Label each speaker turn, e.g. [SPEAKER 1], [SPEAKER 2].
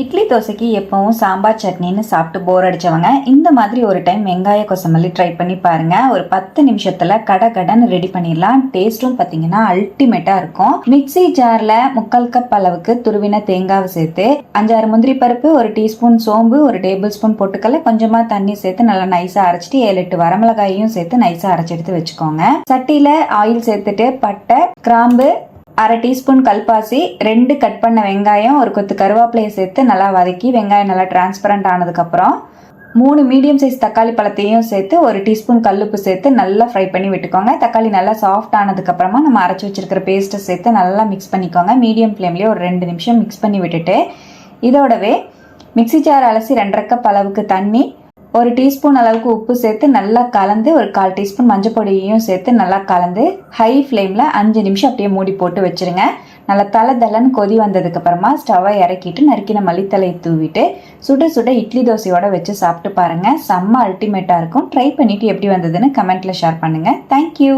[SPEAKER 1] இட்லி தோசைக்கு எப்பவும் சாம்பார் சட்னின்னு சாப்பிட்டு போர் அடிச்சவங்க இந்த மாதிரி ஒரு டைம் வெங்காய கொசமல்லி ட்ரை பண்ணி பாருங்க. ஒரு பத்து நிமிஷத்துல கட கடன்னு ரெடி பண்ணிடலாம். டேஸ்ட்டும் பார்த்தீங்கன்னா அல்டிமேட்டா இருக்கும். மிக்ஸி ஜார்ல முக்கால் கப் அளவுக்கு துருவின தேங்காவை சேர்த்து அஞ்சாறு முந்திரி பருப்பு ஒரு டீஸ்பூன் சோம்பு ஒரு டேபிள் ஸ்பூன் பொட்டுக்கல்ல கொஞ்சமா தண்ணி சேர்த்து நல்லா நைஸா அரைச்சிட்டு ஏழு எட்டு வரமிளகாயும் சேர்த்து நைஸா அரைச்சி எடுத்து வச்சுக்கோங்க. சட்டியில ஆயில் சேர்த்துட்டு பட்டை கிராம்பு அரை டீஸ்பூன் கல்பாசி ரெண்டு கட் பண்ண வெங்காயம் ஒரு கொத்து கருவேப்பிலையை சேர்த்து நல்லா வதக்கி வெங்காயம் நல்லா டிரான்ஸ்பரண்ட் ஆனதுக்கப்புறம் மூணு மீடியம் சைஸ் தக்காளி பழத்தையும் சேர்த்து ஒரு டீஸ்பூன் கல்லுப்பு சேர்த்து நல்லா ஃப்ரை பண்ணி விட்டுக்கோங்க. தக்காளி நல்லா சாஃப்ட் ஆனதுக்கப்புறமா நம்ம அரைச்சி வச்சிருக்கிற பேஸ்ட்டை சேர்த்து நல்லா மிக்ஸ் பண்ணிக்கோங்க. மீடியம் ஃப்ளேம்லேயே ஒரு ரெண்டு நிமிஷம் மிக்ஸ் பண்ணி விட்டுட்டு இதோடவே மிக்ஸி ஜார் அலசி ரெண்டரை கப் அளவுக்கு தண்ணி ஒரு டீஸ்பூன் அளவுக்கு உப்பு சேர்த்து நல்லா கலந்து ஒரு கால் டீஸ்பூன் மஞ்சள் பொடியையும் சேர்த்து நல்லா கலந்து ஹை ஃப்ளேமில் அஞ்சு நிமிஷம் அப்படியே மூடி போட்டு வச்சிருங்க. நல்லா தலை தலன்னு கொதி வந்ததுக்கப்புறமா ஸ்டவ்வை இறக்கிட்டு நறுக்கின மல்லித்தலை தூவிட்டு சுட சுட இட்லி தோசையோட வச்சு சாப்பிட்டு பாருங்கள் செம்ம அல்டிமேட்டாக இருக்கும். ட்ரை பண்ணிவிட்டு எப்படி வந்ததுன்னு கமெண்ட்டில் ஷேர் பண்ணுங்கள் தேங்க்யூ